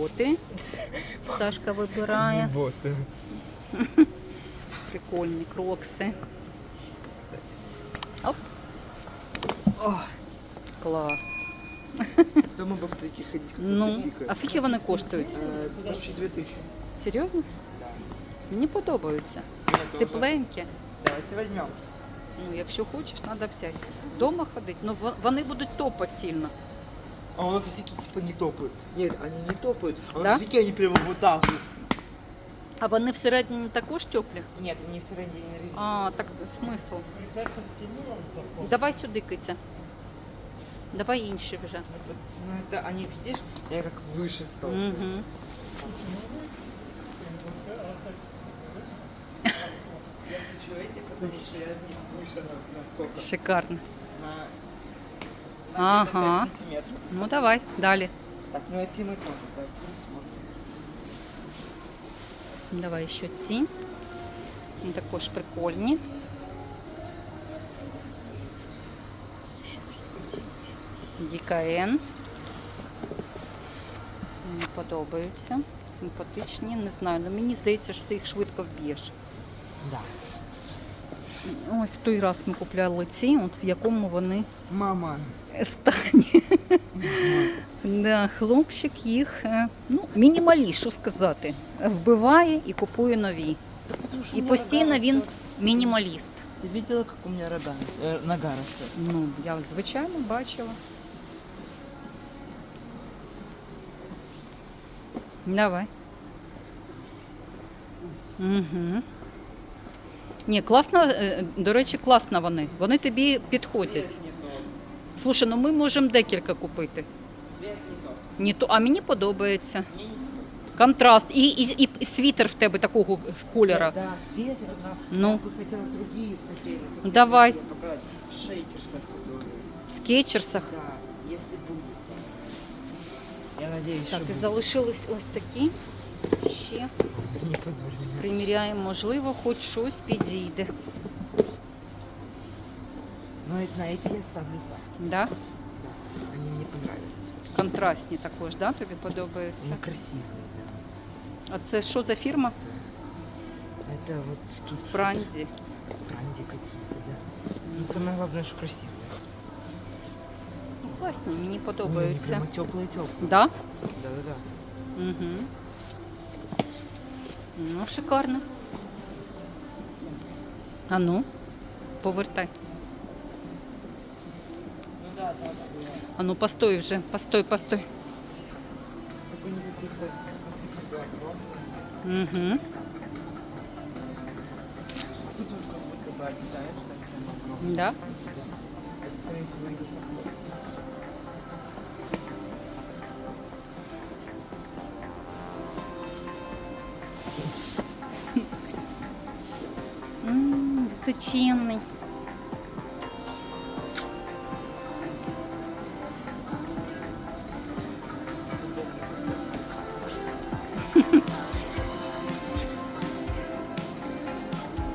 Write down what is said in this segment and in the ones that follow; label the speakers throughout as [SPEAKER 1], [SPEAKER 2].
[SPEAKER 1] боти. Сашка вибирає.
[SPEAKER 2] Боти.
[SPEAKER 1] Прикольні крокси. Оп. Клас.
[SPEAKER 2] Дома бы в таких ходить,
[SPEAKER 1] Ну, а скільки вони коштують?
[SPEAKER 2] Почти 2000.
[SPEAKER 1] Серйозно?
[SPEAKER 2] Да.
[SPEAKER 1] Мені подобаються. Тепленькі.
[SPEAKER 2] Давайте возьмем.
[SPEAKER 1] Ну, якщо хочеш, треба взяти. Дома ходити. Ну, вони будуть топати сильно.
[SPEAKER 2] А у нас языки типа не топают. Нет, они не топают. А у
[SPEAKER 1] Да?
[SPEAKER 2] нас языки они прямо вот так вот.
[SPEAKER 1] А вони всередині також теплі?
[SPEAKER 2] Нет, они в средней резине.
[SPEAKER 1] А, так смисл. Давай сюди, киця. Давай інші вже.
[SPEAKER 2] Ну это они, видишь, я как выше стал.
[SPEAKER 1] Угу.
[SPEAKER 2] Я хочу эти, потому что я от них выше на, на сколько?
[SPEAKER 1] Шикарно.
[SPEAKER 2] На, на
[SPEAKER 1] Ага.
[SPEAKER 2] где-то 5 сантиметров.
[SPEAKER 1] Ну давай, далі.
[SPEAKER 2] Так, ну эти мы тоже, так, посмотрим.
[SPEAKER 1] Давай ще ці. Вони також прикольні. ДКН. Мені подобаються. Симпатичні. Не знаю, але мені здається, що ти їх швидко вб'єш.
[SPEAKER 2] Да.
[SPEAKER 1] Ось той раз ми купляли ці, от в якому вони
[SPEAKER 2] Мама.
[SPEAKER 1] стані. Да, хлопчик їх, е, ну, мінімаліст, що сказати. Вбиває і купує нові.
[SPEAKER 2] Да потому
[SPEAKER 1] І постійно він мінімаліст.
[SPEAKER 2] Ты видела, как у меня рога, э, нога растет?
[SPEAKER 1] Ну, я звичайно бачила. Давай. Угу. Ні, класно, е, до речі, класно вони. Вони тобі підходять. Слушай, ну ми можемо декілька купити. Ні, то, а мені подобається. Контраст. І, і, і світер в тебе такого кольора.
[SPEAKER 2] Да, свет, она
[SPEAKER 1] Ну.
[SPEAKER 2] я бы хотела другие хотели. хотели
[SPEAKER 1] Давай.
[SPEAKER 2] В шейкерсах.
[SPEAKER 1] В скетчерсах.
[SPEAKER 2] Да, если будет. Я надеюсь,
[SPEAKER 1] Так,
[SPEAKER 2] что
[SPEAKER 1] і залишились ось такі. Ще
[SPEAKER 2] Не позволено.
[SPEAKER 1] приміряємо, можливо, хоч щось підійде.
[SPEAKER 2] Но это, на эти я ставлю ставки.
[SPEAKER 1] Да?
[SPEAKER 2] Да. Они мне понравились.
[SPEAKER 1] Контрастні також, да? тобі подобаються.
[SPEAKER 2] Они красивые, да.
[SPEAKER 1] А це що за фірма?
[SPEAKER 2] Это вот тут
[SPEAKER 1] Спранді.
[SPEAKER 2] спранди какие-то, да. Ну, самое главное, что красивые.
[SPEAKER 1] Ну, класні, мені
[SPEAKER 2] Ой, они
[SPEAKER 1] подобаються.
[SPEAKER 2] прямо теплые-теплые.
[SPEAKER 1] Да?
[SPEAKER 2] Да-да-да.
[SPEAKER 1] Угу. Ну, шикарно. А ну, повертай.
[SPEAKER 2] Да, да, да.
[SPEAKER 1] А ну, постой вже, постой, постой. Угу.
[SPEAKER 2] Тут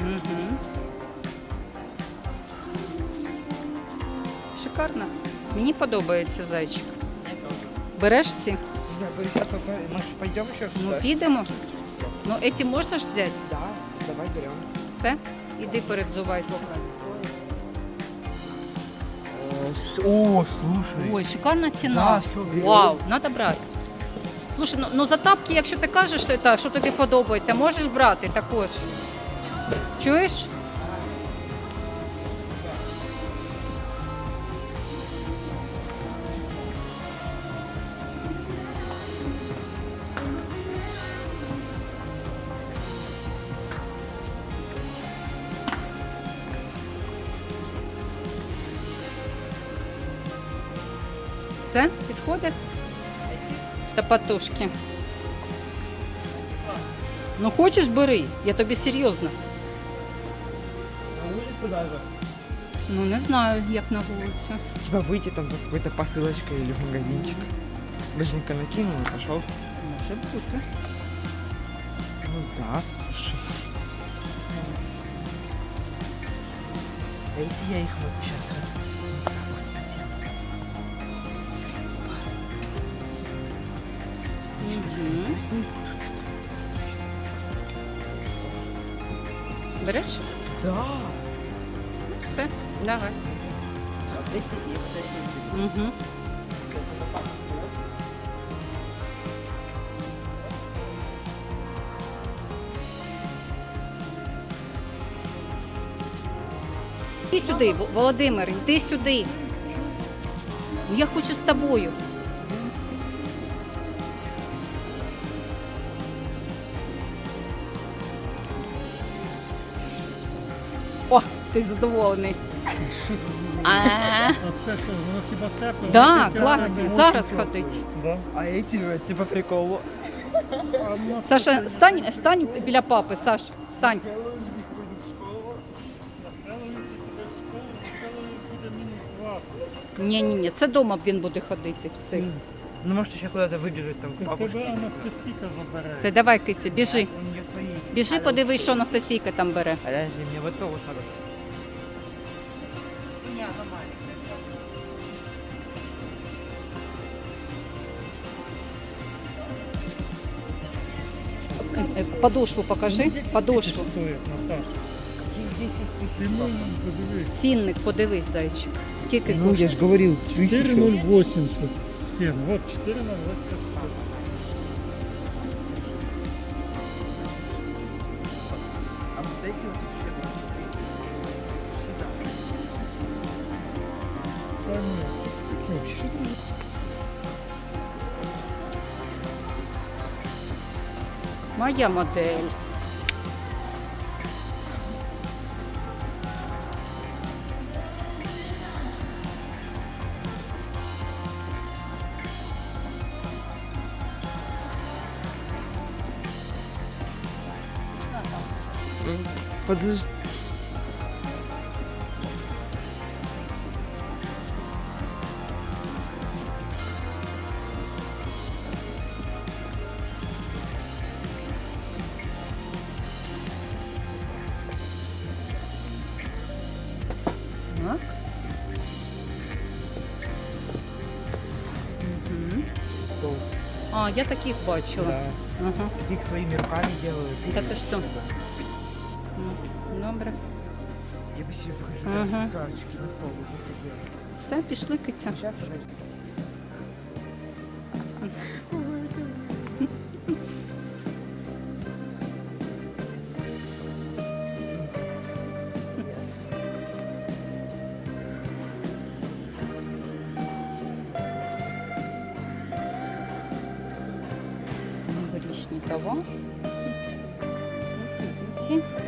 [SPEAKER 1] Мгм. Шикарно. Мені подобається зайчик. Береш ці?
[SPEAKER 2] Не знаю, Борис, сейчас мы же пойдем еще
[SPEAKER 1] Ну, підемо. Ну, ці можна ж взяти?
[SPEAKER 2] Да, давай берем.
[SPEAKER 1] Все? Іди перевзувайся.
[SPEAKER 2] О, слушай.
[SPEAKER 1] Ой, шикарна ціна.
[SPEAKER 2] Да, все.
[SPEAKER 1] Вау, треба брати. Слушай, ну, ну за тапки, якщо ти кажеш, що, та, що тобі подобається, можеш брати також. Чуєш? патушки. Ну хочеш бери, я тобі серйозно.
[SPEAKER 2] На улицу даже.
[SPEAKER 1] Ну не знаю, як на вулицю.
[SPEAKER 2] Типа выйти там за какой-то посылочкой или в магазинчик. Быстренько накинул и пошел.
[SPEAKER 1] Може бути.
[SPEAKER 2] Ну да, слушай. А если я их вот сейчас вот
[SPEAKER 1] Береш?
[SPEAKER 2] Да.
[SPEAKER 1] Все, давай. Угу. Іди сюди, Володимир, йди сюди. Ну, Я хочу з тобою. О, ти задоволений. А,
[SPEAKER 3] А це що, воно хіба тепле?
[SPEAKER 1] Да,
[SPEAKER 3] Воно тільки
[SPEAKER 1] класно.
[SPEAKER 3] треба
[SPEAKER 1] Зараз
[SPEAKER 3] очень
[SPEAKER 1] ходить.
[SPEAKER 3] тепле. Да?
[SPEAKER 2] А эти э, типа приколу.
[SPEAKER 3] А, ну,
[SPEAKER 1] Саша, стань, стань біля папи, Саш, стань.
[SPEAKER 3] Хеллоуін ходить в школу. На Хеллоуін ти підеш в школу, в Хеллоуін буде мінус 20.
[SPEAKER 1] Ні, ні, ні, це дома він буде ходити в цих.
[SPEAKER 2] Ну может еще куда-то выбежать там к
[SPEAKER 3] Так
[SPEAKER 2] бабушке.
[SPEAKER 3] тебе Анастасійка забере.
[SPEAKER 1] Все, давай, киця, біжи.
[SPEAKER 2] У нее свои. эти.
[SPEAKER 1] Біжи, подивись, що Анастасійка там бере.
[SPEAKER 2] Подожди, мне вот то вот надо. Не, она маленькая.
[SPEAKER 1] Е, Подошву покажи,
[SPEAKER 3] 10
[SPEAKER 1] подошву.
[SPEAKER 3] тисяч стоїть, Наташ.
[SPEAKER 2] Какие 10
[SPEAKER 3] Ти
[SPEAKER 2] тысяч?
[SPEAKER 3] ну подивись.
[SPEAKER 1] Цінник, подивись, зайчик. Скільки
[SPEAKER 2] Ну, я
[SPEAKER 1] коштує?
[SPEAKER 2] же говорил, тысячу.
[SPEAKER 3] 4,087. Вот 4,087. Взагалі. Що це
[SPEAKER 1] Моя модель.
[SPEAKER 2] Подожди.
[SPEAKER 1] Так. Угу.
[SPEAKER 2] Стол.
[SPEAKER 1] А, я таких бачила.
[SPEAKER 2] Да.
[SPEAKER 1] Ага.
[SPEAKER 2] Таких своими руками делают.
[SPEAKER 1] Да ты что? Ну, Добре.
[SPEAKER 2] Я бы себе покажу.
[SPEAKER 1] Ага.
[SPEAKER 2] На стол.
[SPEAKER 1] Все, пішли киця. Ці,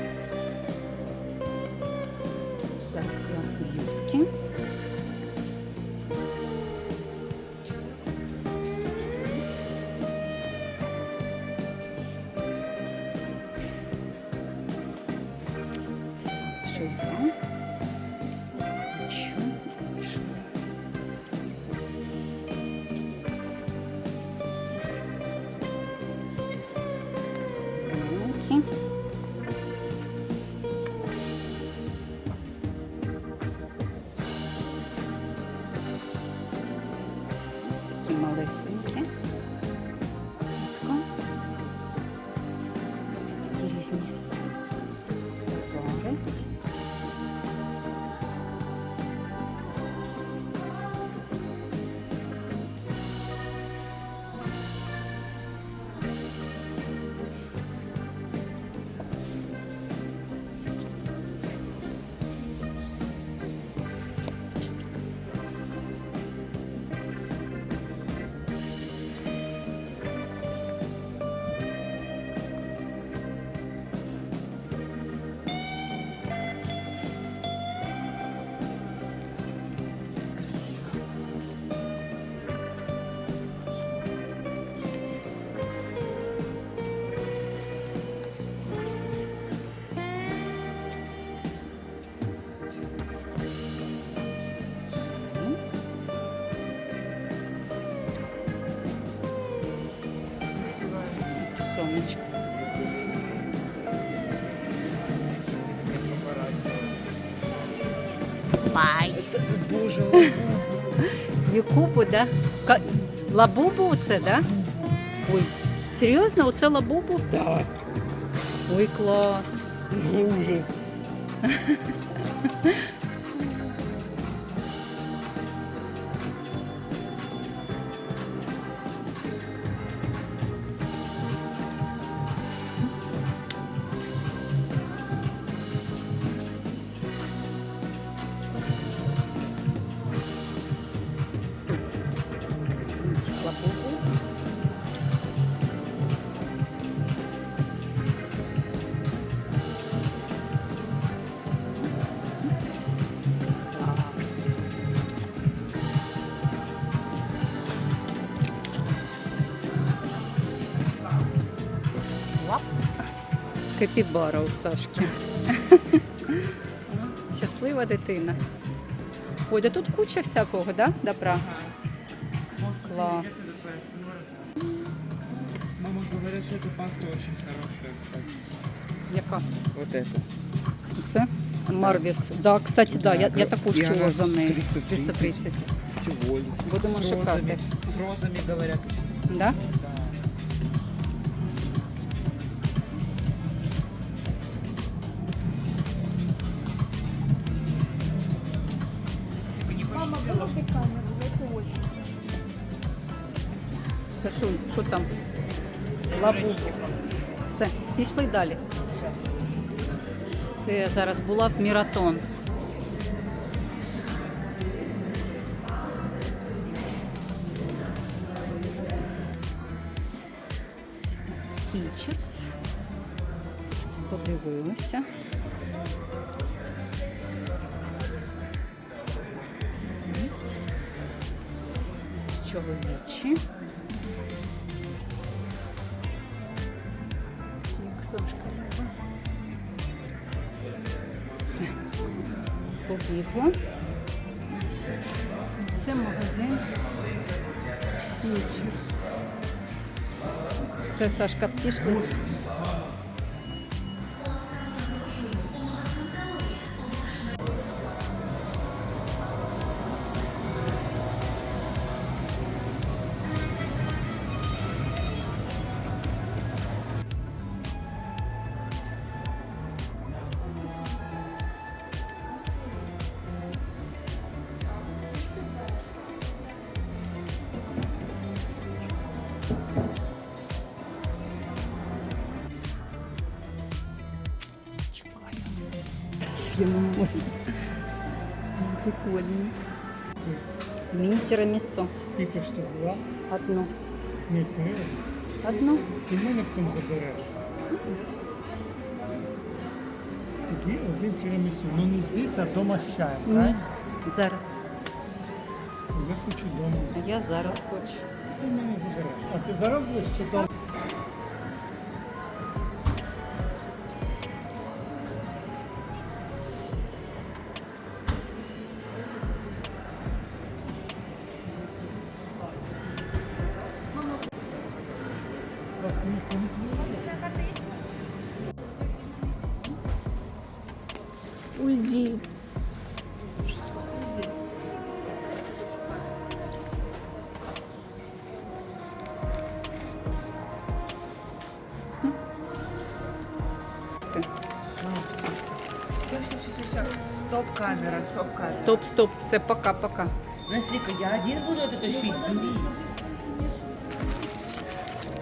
[SPEAKER 2] Боже,
[SPEAKER 1] Яку да? Ка- Лабубу це, да? Ой, серйозно? Оце лабубу?
[SPEAKER 2] Да.
[SPEAKER 1] Ой, клас.
[SPEAKER 2] Ужас.
[SPEAKER 1] Капібара у Сашки. Щаслива дитина. Ой, да тут куча всякого, да? Добра. Класс.
[SPEAKER 2] Мама говорит, что эта паста очень хорошая, кстати.
[SPEAKER 1] Яка?
[SPEAKER 2] Вот это.
[SPEAKER 1] Це Марвіс. Да, кстати, да, я, я також чула за неї.
[SPEAKER 2] 330.
[SPEAKER 1] 330. Будемо шукати.
[SPEAKER 2] с розами говорят.
[SPEAKER 1] Да? Лабубу. Все, пішли далі. Це я зараз була в Міратон. С- Скічерс. Подивилися. Чоловічі. Побігло. Це магазин Skechers. Все, Сашка, пішли. Міні-тірамісу.
[SPEAKER 3] Скільки штук була?
[SPEAKER 1] Одну.
[SPEAKER 3] Ні, серйозно.
[SPEAKER 1] Одну.
[SPEAKER 3] Ти мене потім забереш. Тоді один тирамісу. Ну не здесь, а вдома з чаєм,
[SPEAKER 1] Ні.
[SPEAKER 3] правильно?
[SPEAKER 1] Зараз.
[SPEAKER 3] Я хочу вдома.
[SPEAKER 1] Я зараз хочу.
[SPEAKER 3] Ти мене забереш. А ти зараз будеш чи там?
[SPEAKER 1] Уйди.
[SPEAKER 2] Все, все, все, все. Стоп камера, стоп камера.
[SPEAKER 1] Стоп, стоп, все, пока-пока.
[SPEAKER 2] Настика, я один буду это тащить? Бери.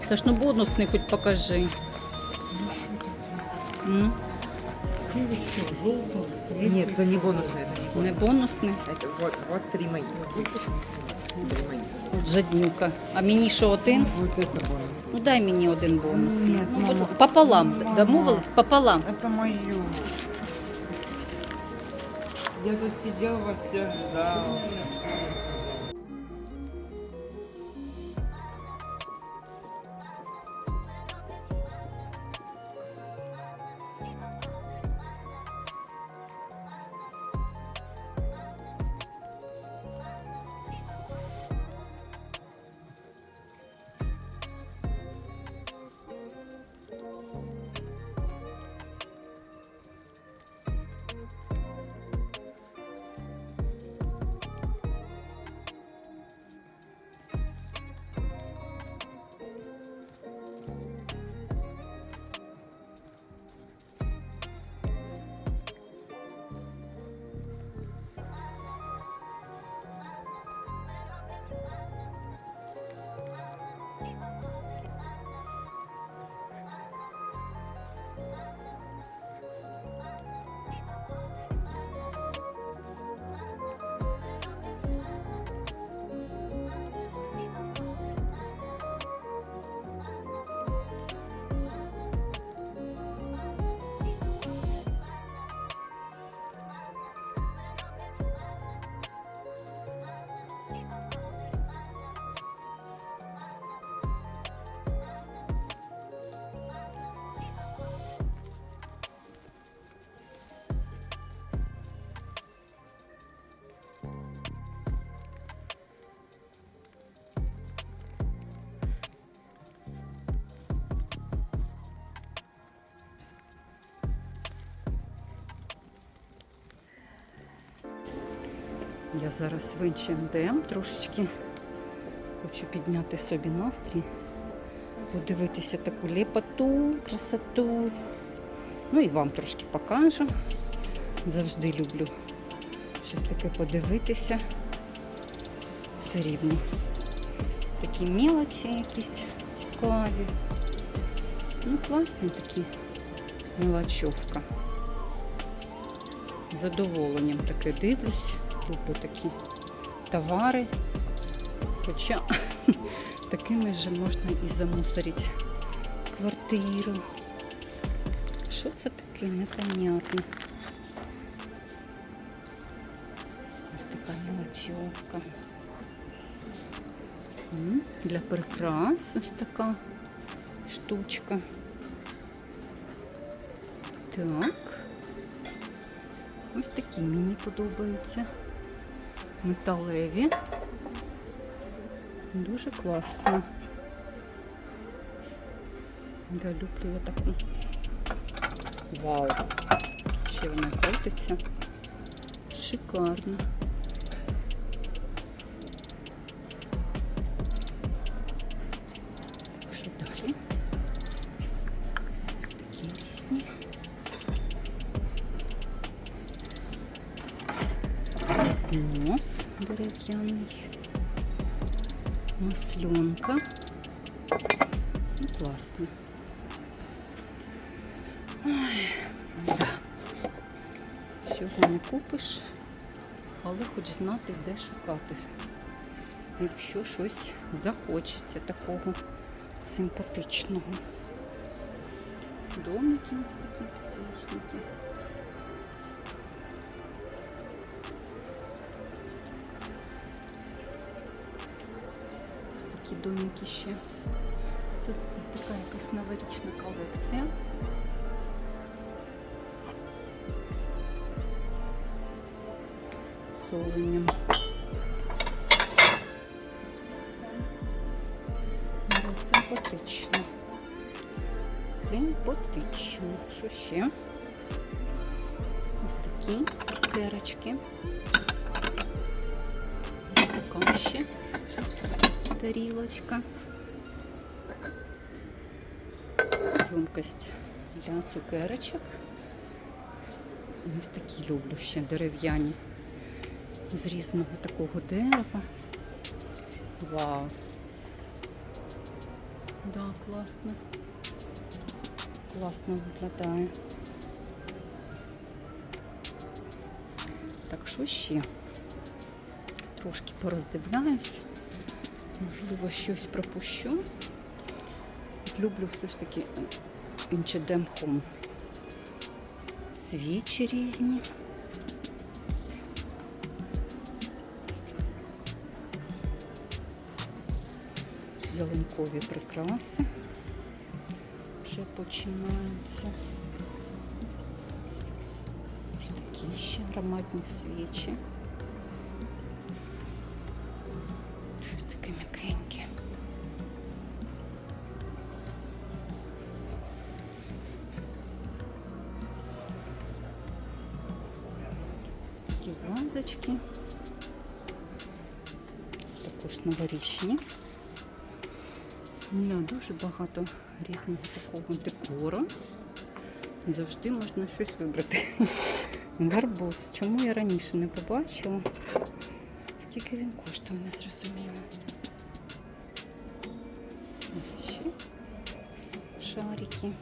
[SPEAKER 1] Саш, ну бонусний хоч покажи. М?
[SPEAKER 3] Кривочка жовта.
[SPEAKER 2] Нет, это не бонусные. Это, не
[SPEAKER 1] Не бонусний.
[SPEAKER 2] это вот, вот три мои. Три мои.
[SPEAKER 1] От Жаднюка. А мені що один?
[SPEAKER 2] Вот это бонус.
[SPEAKER 1] Ну дай мені один бонус.
[SPEAKER 2] Ні,
[SPEAKER 1] ну,
[SPEAKER 2] мама.
[SPEAKER 1] будь- пополам.
[SPEAKER 2] Мама.
[SPEAKER 1] Домовились? Пополам.
[SPEAKER 2] Это мое. Я тут сидел, вас всех ждал.
[SPEAKER 1] Я зараз в H&M трошечки хочу підняти собі настрій, подивитися таку ліпоту, красоту. Ну і вам трошки покажу. Завжди люблю щось таке подивитися. Все рівно. Такі мелочі якісь цікаві. Ну, класні такі мелочовка. Задоволенням таке дивлюсь. Люблю такі товари. Хоча такими же можна і замусорити квартиру. Що це таке? Непонятно. Ось така мелочовка. Для прикрас ось така штучка. Так. Ось такі мені подобаються. Металеві. Дуже класно. Да, люблю я таку. Вау! Ще вона крутиться. Шикарно. Дерев'яний. Масленка. Ну, класно. Ой, да. Всього не купиш, але хоч знати, де шукати. Якщо щось захочеться такого симпатичного. Домики у нас такі підсвічники. Домики ще. Це така якась новорічна колекція. З Симпатично. Симпатично. Що ще? Ось такі цукерочки. Ось така ще тарілочка. Ємкость для цукерочок. Ось такі люблю ще дерев'яні з різного такого дерева. Вау! Да, класно. Класно виглядає. Так, що ще? Трошки пороздивляюсь. Можливо, щось пропущу. Люблю все ж таки H&M Home. Свічі різні. Ялинкові прикраси вже починаються. Такі ще ароматні свічі. Вазочки. Також новорічні. Да, дуже багато різного такого декору. Завжди можна щось вибрати. Гарбуз. Чому я раніше не побачила? Скільки він коштує, не зрозуміла. Ось ще шарики.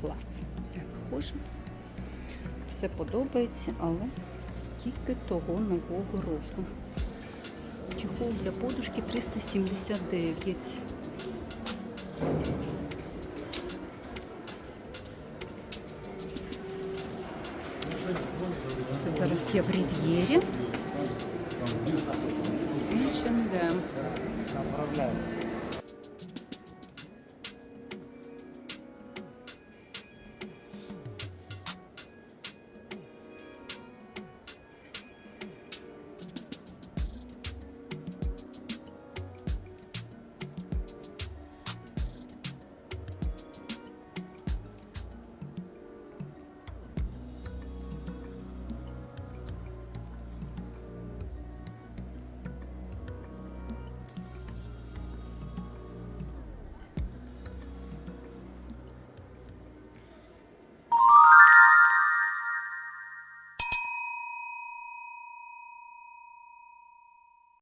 [SPEAKER 1] Клас. Все похоже. Все подобається, але скільки того нового року? Чехол для подушки 379. Це зараз я в Рів'єрі.